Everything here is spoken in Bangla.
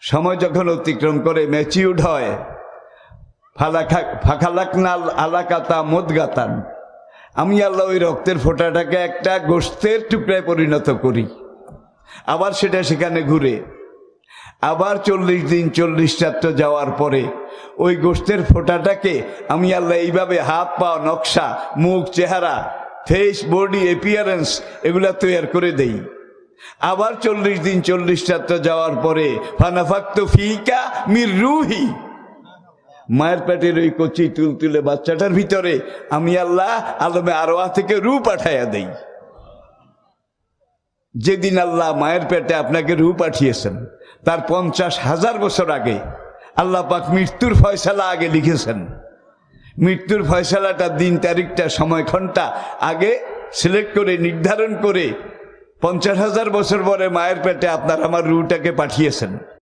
সময় যখন অতিক্রম করে ম্যাচিউড হয়, ফালাখা আলাকাতা মদগাতান। আমি আল্লাহ ওই রক্তের ফোঁটাটাকে একটা গোস্তের টুকরায় পরিণত করি। আবার সেটা সেখানে ঘুরে। আবার চল্লিশ দিন চল্লিশ রাত্র যাওয়ার পরে ওই গোষ্ঠের ফোঁটাটাকে আমি আল্লাহ এইভাবে হাত, পা, নকশা, মুখ, চেহারা ফেস বডি এপিয়ারেন্স এগুলা তৈরি করে দেই। আবার চল্লিশ দিন চল্লিশ রাত্র যাওয়ার পরে, ফানাফাক্ত ফিকা মির রুহি। মায়ের পেটের ওই কচি তুল তুলে বাচ্চাটার ভিতরে আমি আল্লাহ আলমে আরোয়া থেকে রু পাঠাইয়া দেই। যেদিন আল্লাহ মায়ের পেটে আপনাকে রু পাঠিয়েছেন, তার পঞ্চাশ হাজার বছর আগে আল্লাহ পাক মৃত্যুর ফয়সালা আগে লিখেছেন। মৃত্যুর ফয়সালাটা দিন, তারিখটা সময় ঘণ্টা আগে সিলেক্ট করে, নির্ধারণ করে পঞ্চাশ হাজার বছর পরে মায়ের পেটে আপনার আমার রুটাকে পাঠিয়েছেন।